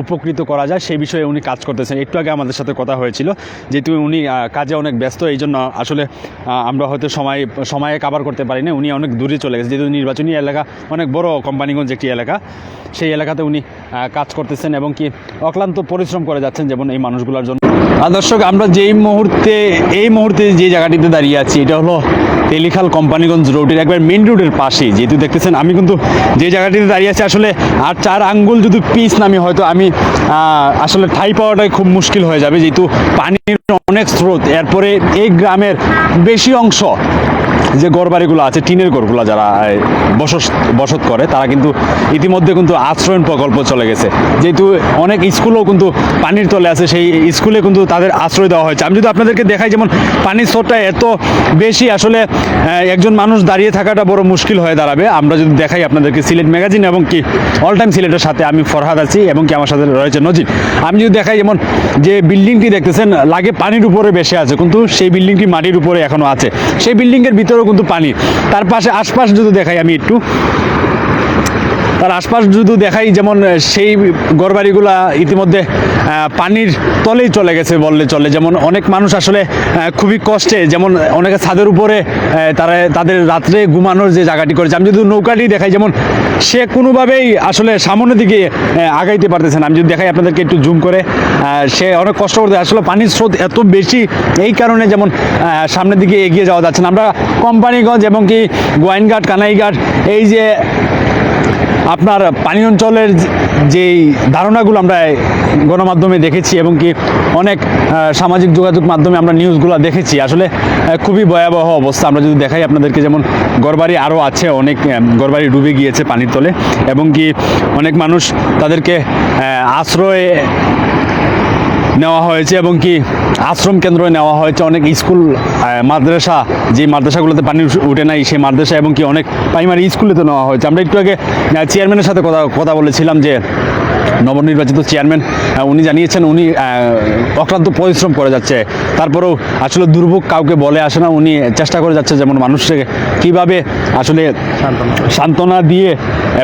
উপকৃত করা যায় সেই বিষয়ে উনি কাজ করতেছেন। একটু আগে আমাদের সাথে কথা হয়েছিল যেহেতু উনি কাজে অনেক ব্যস্ত, এই জন্য আসলে আমরা হয়তো সময়, সময়ে কাবার করতে পারি না উনি অনেক দূরে চলে গেছে। যেহেতু নির্বাচনী এলাকা, অনেক বড় কোম্পানিগঞ্জ একটি এলাকা, সেই এলাকাতে উনি কাজ করতেছেন এবং কি অক্লান্ত পরিশ্রম করে যাচ্ছেন যেমন এই মানুষগুলোর জন্য। দর্শক, আমরা যেই মুহূর্তে, এই মুহূর্তে যে জায়গাটিতে দাঁড়িয়ে আছি, এটা হলো তেলিখাল কোম্পানিগঞ্জ রোডের একবার মেন রোডের পাশে যেহেতু দেখতেছেন, আমি কিন্তু যে জায়গাটিতে দাঁড়িয়ে আছি, আসলে আর চার আঙ্গুল যদি পিস নামি, হয়তো আমি আসলে ঠাই পাওয়াটাই খুব মুশকিল হয়ে যাবে। যেহেতু পানির অনেক স্রোত, এরপরে এই গ্রামের বেশি অংশ যে ঘরবাড়িগুলো আছে, টিনের ঘরগুলো যারা বসত বসত করে, তারা কিন্তু ইতিমধ্যে কিন্তু আশ্রয়ণ প্রকল্প চলে গেছে। যেহেতু অনেক স্কুলও কিন্তু পানির তলে আছে, সেই স্কুলে কিন্তু তাদের আশ্রয় দেওয়া হয়েছে। আমি যদি আপনাদেরকে দেখাই, যেমন পানির স্রোতটা এত বেশি, আসলে একজন মানুষ দাঁড়িয়ে থাকাটা বড় মুশকিল হয়ে দাঁড়াবে। আমরা যদি দেখাই আপনাদেরকে সিলেট ম্যাগাজিন এবং কি অল টাইম সিলেটের সাথে আমি ফরহাদ আছি এবং কি আমার সাথে রয়েছে নজির। আমি যদি দেখাই, যেমন যে বিল্ডিংটি দেখতেছেন, লাগে পানির উপরে বেশি আছে, কিন্তু সেই বিল্ডিংটি মাটির উপরে এখনও আছে। সেই বিল্ডিংয়ের ভিতরেও কিন্তু পানি। তার পাশে আশপাশ যদি দেখাই আমি একটু। তার আশপাশ যদি দেখাই, যেমন সেই গরবাড়িগুলা ইতিমধ্যে পানির তলেই চলে গেছে বললে চলে। যেমন অনেক মানুষ আসলে খুবই কষ্টে, যেমন অনেকে ছাদের উপরে তারা তাদের রাত্রে ঘুমানোর যে জায়গাটি করেছে। আমি যদি নৌকাটি দেখাই, যেমন সে কোনোভাবেই আসলে সামনের দিকে আগাইতে পারতেছে না। আমি যদি দেখাই আপনাদেরকে একটু জুম করে সে অনেক কষ্ট করতে আসলে পানির স্রোত এত বেশি, এই কারণে যেমন সামনের দিকে এগিয়ে যাওয়া যাচ্ছে না। আমরা কোম্পানিগঞ্জ এবং কি গোয়াইনঘাট, কানাইঘাট, এই যে আপনার পানি অঞ্চলের যেই ধারণাগুলো আমরা গণমাধ্যমে দেখেছি এবং কি অনেক সামাজিক যোগাযোগ মাধ্যমে আমরা নিউজগুলো দেখেছি, আসলে খুবই ভয়াবহ অবস্থা। আমরা যদি দেখাই আপনাদেরকে, যেমন গড়বাড়ি আরও আছে, অনেক গড়বাড়ি ডুবে গিয়েছে পানির তলে, এবং কি অনেক মানুষ তাদেরকে আশ্রয়ে নেওয়া হয়েছে এবং কি আশ্রম কেন্দ্র নেওয়া হয়েছে। অনেক স্কুল মাদ্রাসা, যে মাদ্রাসাগুলোতে পানি উঠে নাই, সেই মাদ্রাসা এবং কি অনেক প্রাইমারি স্কুলেতে নেওয়া হয়েছে। আমরা একটু আগে চেয়ারম্যানের সাথে কথা কথা বলেছিলাম যে নবনির্বাচিত চেয়ারম্যান উনি জানিয়েছেন উনি অক্লান্ত পরিশ্রম করে যাচ্ছে। তারপরেও আসলে দুর্ভোগ কাউকে বলে আসে না, উনি চেষ্টা করে যাচ্ছে যেমন মানুষকে কীভাবে আসলে সান্ত্বনা দিয়ে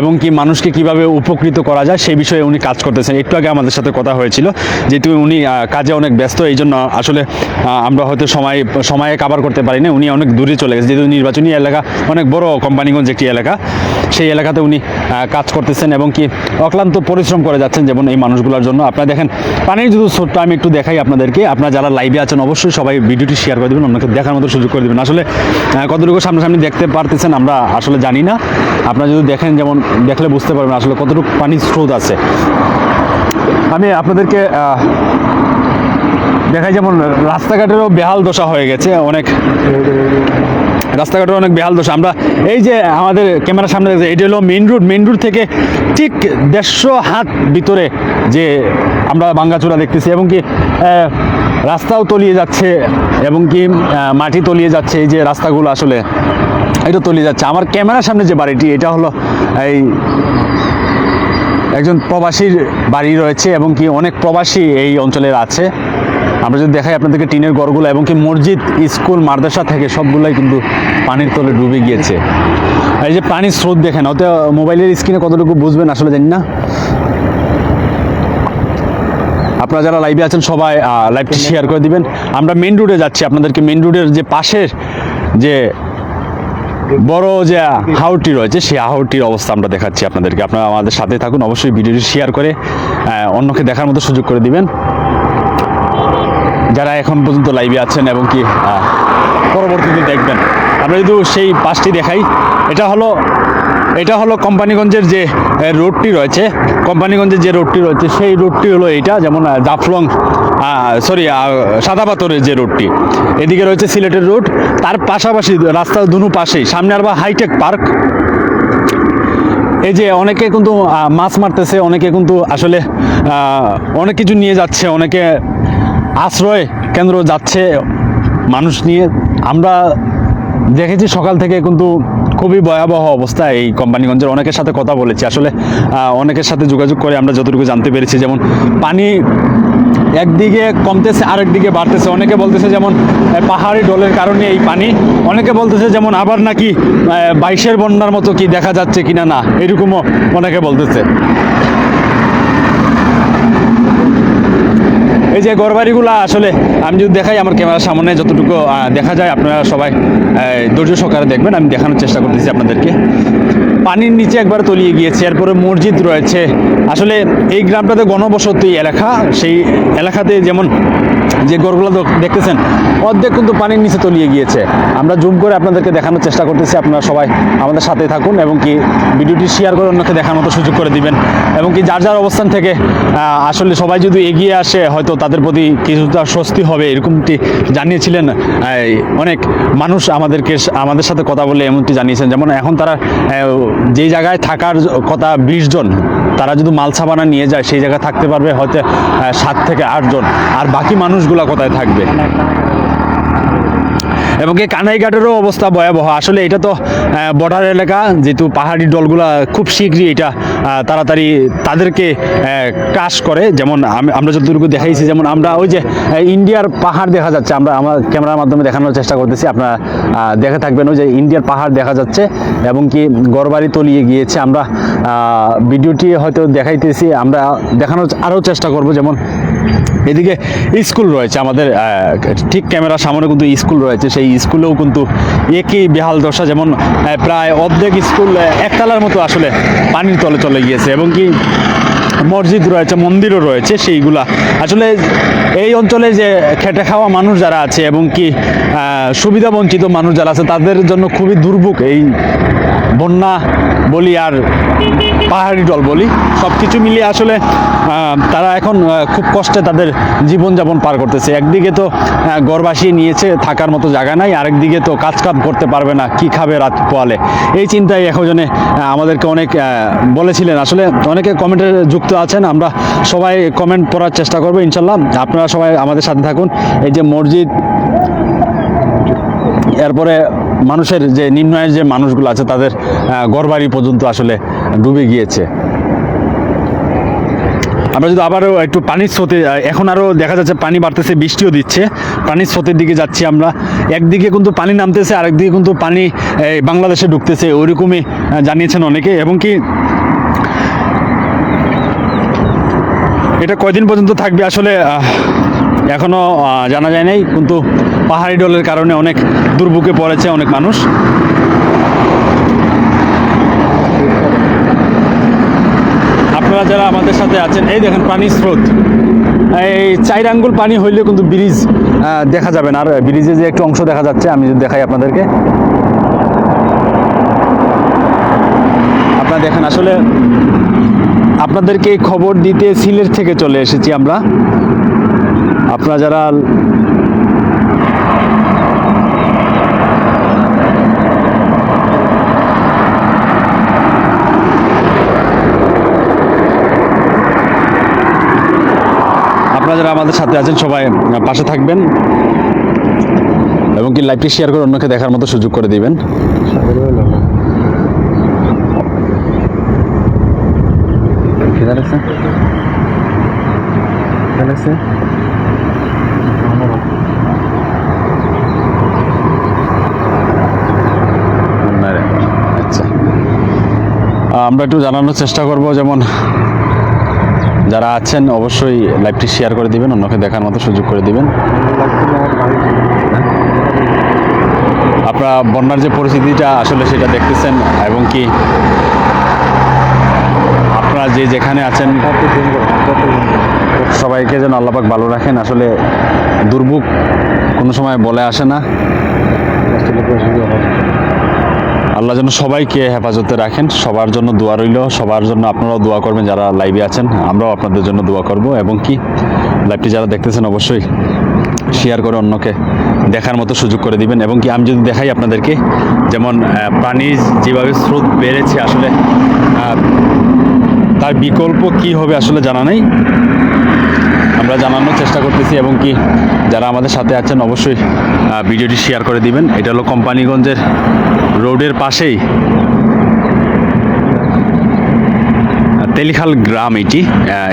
এবং কি মানুষকে কীভাবে উপকৃত করা যায়, সেই বিষয়ে উনি কাজ করতেছেন। একটু আগে আমাদের সাথে কথা হয়েছিল যেহেতু উনি কাজে অনেক ব্যস্ত, এই জন্য আসলে আমরা হয়তো সময়, সময়ে কাভার করতে পারি না উনি অনেক দূরে চলে গেছে, যেহেতু নির্বাচনী এলাকা অনেক বড় কোম্পানিগঞ্জ একটি এলাকা, সেই এলাকাতে উনি কাজ করতেছেন এবং কি অক্লান্ত পরিশ্রম করে যাচ্ছেন যেমন এই মানুষগুলোর জন্য। আপনারা দেখেন, পানির যদি ছোট্ট আমি একটু দেখাই আপনাদেরকে। আপনারা যারা লাইভে আছেন, অবশ্যই সবাই ভিডিওটি শেয়ার করে দেবেন, অন্যকে দেখার মতো সুযোগ করে দেবেন। আসলে কতটুকু সামনাসামনি দেখতে পারতেছেন আমরা আসলে জানি না। আপনারা যদি দেখেন যেমন, দেখলে বুঝতে পারবেন আসলে কতটুকু পানির স্রোত আছে। আমি আপনাদেরকে দেখাই যেমন রাস্তাঘাটেরও বেহাল দশা হয়ে গেছে। অনেক রাস্তাঘাটের অনেক বেহাল দোষ। আমরা এই যে আমাদের ক্যামেরার সামনে দেখছি এটি হলো মেন রোড মেন রোড থেকে ঠিক দেড়শো হাত ভিতরে যে আমরা বাঙ্গাচূড়া দেখতেছি এবং কি রাস্তাও তলিয়ে যাচ্ছে এবং কি মাটি তলিয়ে যাচ্ছে। এই যে রাস্তাগুলো আসলে, এটা তলিয়ে যাচ্ছে। আমার ক্যামেরার সামনে যে বাড়িটি, এটা হলো এই একজন প্রবাসীর বাড়ি রয়েছে এবং কি অনেক প্রবাসী এই অঞ্চলের আছে। আমরা যদি দেখাই আপনাদেরকে টিনের গড়গুলো এবং কি মসজিদ স্কুল মাদ্রাসা থেকে সবগুলোই কিন্তু পানির তলে ডুবে গিয়েছে। এই যে পানির স্রোত দেখেন অত মোবাইলের স্ক্রিনে কতটুকু বুঝবেন আসলে জানি না। আপনারা যারা লাইভে আছেন সবাই লাইভটি শেয়ার করে দিবেন। আমরা মেন রোডে যাচ্ছি আপনাদেরকে মেন রোডের যে পাশের যে বড় যে হাউটি রয়েছে সেই হাউটির অবস্থা আমরা দেখাচ্ছি আপনাদেরকে। আপনারা আমাদের সাথে থাকুন অবশ্যই ভিডিওটি শেয়ার করে অন্যকে দেখার মতো সুযোগ করে দিবেন। যারা এখন পর্যন্ত লাইভে আছেন এবং কি পরবর্তীতে দেখবেন। আমরা যদি সেই পাশটি দেখাই। এটা হলো এটা হলো কোম্পানিগঞ্জের যে রোডটি রয়েছে। কোম্পানিগঞ্জের যে রোডটি রয়েছে, সেই রোডটি হলো এইটা, যেমন জাফলং সরি সাদা পাথরের যে রোডটি এদিকে রয়েছে সিলেটের রোড তার পাশাপাশি রাস্তার দুনু পাশেই, সামনে আর বা হাইটেক পার্ক। এই যে অনেকে কিন্তু মাছ মারতেছে, অনেকে কিন্তু আসলে অনেক কিছু নিয়ে যাচ্ছে, অনেকে আশ্রয় কেন্দ্র যাচ্ছে মানুষ নিয়ে। আমরা দেখেছি সকাল থেকে কিন্তু খুবই ভয়াবহ অবস্থা এই কোম্পানিগঞ্জের। অনেকের সাথে কথা বলেছি। আসলে অনেকের সাথে যোগাযোগ করে আমরা যতটুকু জানতে পেরেছি। যেমন পানি একদিকে কমতেছে আরেক দিকে বাড়তেছে। অনেকে বলতেছে যেমন পাহাড়ি ডলের কারণে এই পানি। অনেকে বলতেছে যেমন, আবার নাকি বাইশের বন্যার মতো কি দেখা যাচ্ছে কিনা না, এরকমও অনেকে বলতেছে। এই যে ঘরবাড়িগুলো আসলে আমি যদি দেখাই, আমার ক্যামেরার সামনে যতটুকু দেখা যায়, আপনারা সবাই ধৈর্য সহকারে দেখবেন। আমি দেখানোর চেষ্টা করতেছি আপনাদেরকে। পানির নিচে একবার তলিয়ে গিয়েছে, এরপরে মসজিদ রয়েছে। আসলে এই গ্রামটাতে গণবসতি এলাকা, সেই এলাকাতে যেমন যে গড়গুলো দেখ- দেখতেছেন, অর্ধেক কিন্তু পানির নিচে তলিয়ে গিয়েছে। আমরা জুম করে আপনাদেরকে দেখানোর চেষ্টা করতেছি, আপনারা সবাই আমাদের সাথে থাকুন এবং কি ভিডিওটি শেয়ার করে অন্যকে দেখার মতো সুযোগ করে দিবেন। এবং কি যার যার অবস্থান থেকে আসলে সবাই যদি এগিয়ে আসে, হয়তো তাদের প্রতি কিছুটা স্বস্তি হবে, এরকমটি জানিয়েছিলেন অনেক মানুষ আমাদেরকে আমাদের সাথে কথা বলে এমনটি জানিয়েছেন। যেমন এখন তারা যেই জায়গায় থাকার কথা বিশ জন, তারা যদি মালসাবানা নিয়ে যায়, সেই জায়গায় থাকতে পারবে হয়তো সাত থেকে আটজন আর বাকি মানুষগুলা কোথায় থাকবে? এবং এই কানাইঘাটেরও অবস্থা ভয়াবহ। আসলে এটা তো বর্ডার এলাকা যেহেতু পাহাড়ি দলগুলা খুব শীঘ্রই এটা তাড়াতাড়ি তাদেরকে ক্রাশ করে। যেমন আমি- আমরা যতটুকু দেখাইছি যেমন আমরা ওই যে ইন্ডিয়ার পাহাড় দেখা যাচ্ছে আমরা আমার ক্যামেরার মাধ্যমে দেখানোর চেষ্টা করতেছি আপনারা দেখে থাকবেন ওই যে ইন্ডিয়ার পাহাড় দেখা যাচ্ছে এবং কি গড়বাড়ি তলিয়ে গিয়েছে। আমরা আহ, ভিডিওটি হয়তো দেখাইতেছি আমরা দেখানোর আরও চেষ্টা করব যেমন এদিকে স্কুল রয়েছে আমাদের ঠিক ক্যামেরার সামনে কিন্তু স্কুল রয়েছে সেই স্কুলেও কিন্তু একই বেহাল দশা যেমন প্রায় অর্ধেক স্কুল একতলার মতো আসলে পানির তলে চলে গিয়েছে এবং কি মসজিদ রয়েছে মন্দিরও রয়েছে সেইগুলা। আসলে এই অঞ্চলে যে খেটে খাওয়া মানুষ যারা আছে এবং কি আহ, সুবিধা বঞ্চিত মানুষ যারা আছে তাদের জন্য খুবই দুর্ভোগ এই বন্যা বলি আর পাহাড়ি জল বলি সব কিছু মিলিয়ে আসলে তারা এখন খুব কষ্টে তাদের জীবনযাপন পার করতেছে। একদিকে তো ঘর নিয়েছে থাকার মতো জায়গা নাই আরেকদিকে তো কাজ কাম করতে পারবে না কি খাবে রাত পোয়ালে। এই চিন্তায় আহ, আমাদেরকে অনেক বলেছিলেন। আসলে অনেকে কমেন্টে যুক্ত আছেন আমরা সবাই কমেন্ট পড়ার চেষ্টা করব ইনশাল্লাহ। আপনারা সবাই আমাদের সাথে থাকুন। এই যে মসজিদ এরপরে মানুষের যে নিম্নয়ের যে মানুষগুলো আছে তাদের গড়বাড়ি পর্যন্ত আসলে ডুবে গিয়েছে। আমরা যদি আবারও একটু পানির স্রোতে এখন আরও দেখা যাচ্ছে পানি বাড়তেছে, বৃষ্টিও দিচ্ছে। পানির স্রোতের দিকে যাচ্ছি আমরা। একদিকে কিন্তু পানি নামতেছে, আরেকদিকে কিন্তু পানি বাংলাদেশে ঢুকতেছে, ওইরকমই জানিয়েছেন অনেকে। এবং কি, এটা কয়দিন পর্যন্ত থাকবে আসলে এখনও জানা যায় নাই। কিন্তু পাহাড়ি ডলের কারণে অনেক দুর্ভোগে পড়েছে অনেক মানুষ। আপনারা যারা আমাদের সাথে আছেন, এই দেখেন পানির স্রোত। এই চার আঙ্গুল পানি হইলে কিন্তু ব্রিজ দেখা যাবে না। আর ব্রিজে যে একটু অংশ দেখা যাচ্ছে, আমি যদি দেখাই আপনাদেরকে। আপনারা দেখেন, আসলে আপনাদেরকে খবর দিতে সিলেট থেকে চলে এসেছি আমরা। আপনারা যারা আপনারা যারা আমাদের সাথে আছেন সবাই পাশে থাকবেন এবং কি লাইভটি শেয়ার করে অন্যকে দেখার মতো সুযোগ করে দিবেন। আচ্ছা। আমরা একটু জানানোর চেষ্টা করব যেমন যারা আছেন, অবশ্যই লাইভটি শেয়ার করে দিবেন, অন্যকে দেখার মতো সুযোগ করে দিবেন। আপনারা বন্যার যে পরিস্থিতিটা আসলে সেটা দেখতেছেন এবং কি আপনারা যে যেখানে আছেন, সবাইকে যেন আল্লাপাক ভালো রাখেন। আসলে দুর্ভোগ কোনো সময় বলে আসে না। আল্লাহ যেন সবাইকে হেফাজতে রাখেন, সবার জন্য দোয়া রইল, সবার জন্য আপনারাও দোয়া করবেন যারা লাইভে আছেন, আমরাও আপনাদের জন্য দোয়া করব এবং কি লাইভটি যারা দেখতেছেন অবশ্যই শেয়ার করে অন্যকে দেখার মতো সুযোগ করে দিবেন। এবং কি, আমি যদি দেখাই আপনাদেরকে, যেমন পানির যেভাবে স্রোত বেড়েছে আসলে তার বিকল্প কি হবে আসলে জানা নেই। আমরা জানানোর চেষ্টা করতেছি এবং কি যারা আমাদের সাথে আছেন, অবশ্যই ভিডিওটি শেয়ার করে দিবেন। এটা হলো কোম্পানিগঞ্জের রোডের পাশেই তেলিখাল গ্রাম এটি।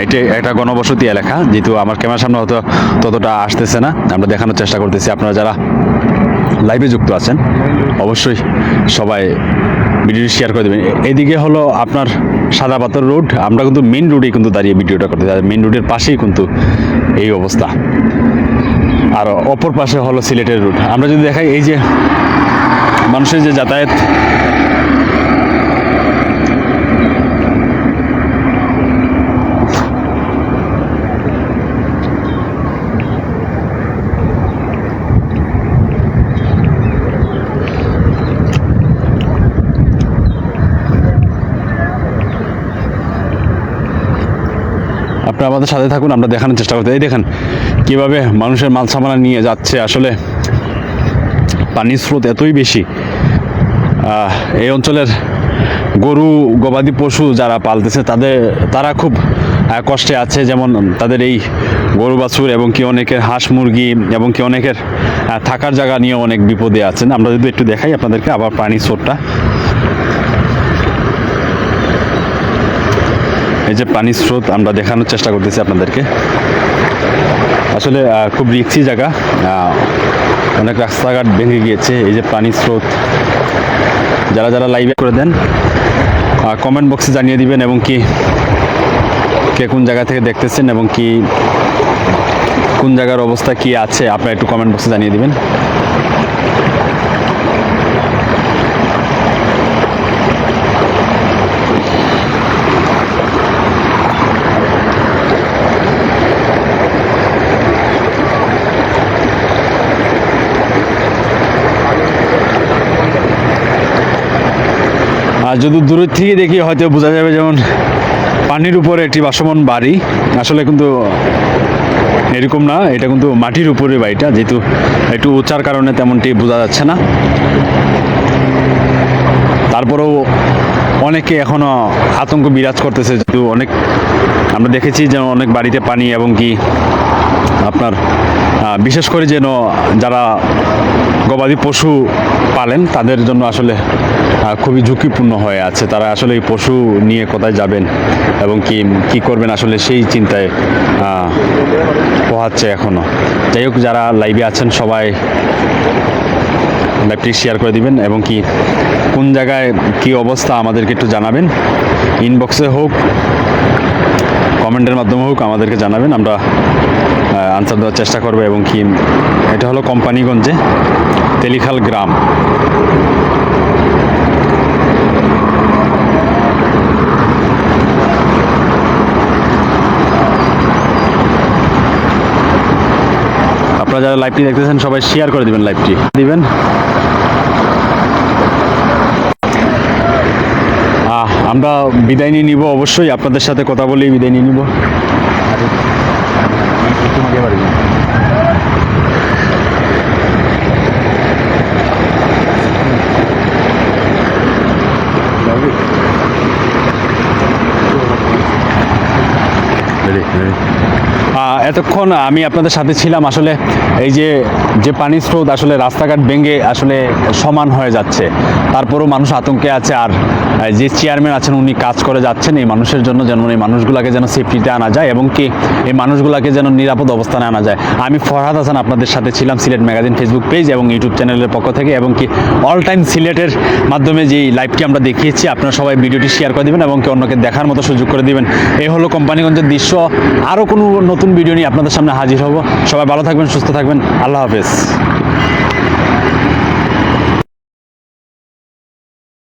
এটি একটা গণবসতি এলাকা, যেহেতু আমার ক্যামেরার সামনে হয়তো ততটা আসতেছে না। আমরা দেখানোর চেষ্টা করতেছি, আপনারা যারা লাইভে যুক্ত আছেন, অবশ্যই সবাই ভিডিওটি শেয়ার করে দেবেন। এদিকে হলো আপনার সাদা পাথর রোড। আমরা কিন্তু মেন রোডেই কিন্তু দাঁড়িয়ে ভিডিওটা করতে মেন রোডের পাশেই কিন্তু এই অবস্থা। আর অপর পাশে হলো সিলেটের রুট। আমরা যদি দেখাই এই যে মানুষের যে যাতায়াত আপনারা আমাদের সাথে থাকুন, আমরা দেখানোর চেষ্টা করতে এই দেখেন, কীভাবে মানুষের মাল সামানা নিয়ে যাচ্ছে আসলে। পানির স্রোত এতই বেশি। এই অঞ্চলের গরু, গবাদি পশু যারা পালতেছে, তাদের তারা খুব কষ্টে আছে। যেমন তাদের এই গরু বাছুর এবং কি অনেকের হাঁস মুরগি এবং কি অনেকের থাকার জায়গা নিয়ে অনেক বিপদে আছেন। আমরা যদি একটু দেখাই আপনাদেরকে আবার পানির স্রোতটা। এই যে পানির স্রোত আমরা দেখানোর চেষ্টা করতেছি আপনাদেরকে। আসলে খুব রিক্সি জায়গা। অনেক রাস্তাঘাট ভেঙে গিয়েছে, এই যে পানির স্রোত। যারা যারা লাইভে করে দেন কমেন্ট বক্সে জানিয়ে দিবেন এবং কি, কে কোন জায়গা থেকে দেখতেছেন এবং কি, কোন জায়গার অবস্থা, কি আছে, আপনারা একটু কমেন্ট বক্সে জানিয়ে দিবেন। আর যদি দূরের থেকে দেখি, হয়তো বোঝা যাবে যেমন পানির উপরে একটি বাসমান বাড়ি। আসলে কিন্তু এরকম না, এটা কিন্তু মাটির উপরে বাড়িটা, যেহেতু একটু উঁচার কারণে তেমনটি বোঝা যাচ্ছে না। তারপরেও অনেকে এখনও আতঙ্ক বিরাজ করতেছে, যেহেতু অনেক আমরা দেখেছি যে অনেক বাড়িতে পানি এবং কি আপনার বিশেষ করে যেন যারা গবাদি পশু পালেন, তাদের জন্য আসলে খুবই ঝুঁকিপূর্ণ হয়ে আছে। তারা আসলে এই পশু নিয়ে কোথায় যাবেন এবং কি কি করবেন আসলে সেই চিন্তায় পোহাচ্ছে এখনও যাই হোক, যারা লাইভে আছেন, সবাই লাইভটি শেয়ার করে দিবেন এবং কি, কোন জায়গায় কি অবস্থা আমাদেরকে একটু জানাবেন। ইনবক্সে হোক কমেন্টের মাধ্যমে হোক, আমাদেরকে জানাবেন। আমরা আনসার দেওয়ার চেষ্টা করব এবং কি, এটা হলো কোম্পানিগঞ্জে তেলিখাল গ্রাম। আপনারা যারা লাইভটি দেখতেছেন, সবাই শেয়ার করে দিবেন লাইভটি দিবেন? আমরা বিদায় নিয়ে নিব, অবশ্যই আপনাদের সাথে কথা বলেই বিদায় নিয়ে নিব। いつも現場でい এতক্ষণ আমি আপনাদের সাথে ছিলাম, আসলে এই যে যে পানির স্রোত আসলে রাস্তাঘাট ভেঙে আসলে সমান হয়ে যাচ্ছে। তারপরেও মানুষ আতঙ্কে আছে আর যে চেয়ারম্যান আছেন, উনি কাজ করে যাচ্ছেন, এই মানুষের জন্য যেন এই মানুষগুলোকে যেন সেফটিতে আনা যায় এবং কি এই মানুষগুলোকে যেন নিরাপদ অবস্থানে আনা যায়। আমি ফরহাদ হাসান আপনাদের সাথে ছিলাম সিলেট ম্যাগাজিন ফেসবুক পেজ এবং ইউটিউব চ্যানেলের পক্ষ থেকে এবং কি অল টাইম সিলেটের মাধ্যমে যে লাইভটি আমরা দেখিয়েছি, আপনারা সবাই ভিডিওটি শেয়ার করে দিবেন এবং কি অন্যকে দেখার মতো সুযোগ করে দিবেন। এই হলো কোম্পানিগঞ্জের দৃশ্য। আরও কোনো নতুন ভিডিও নিয়ে আপনাদের সামনে হাজির হব। সবাই ভালো থাকবেন সুস্থ থাকবেন। আল্লাহ হাফেজ।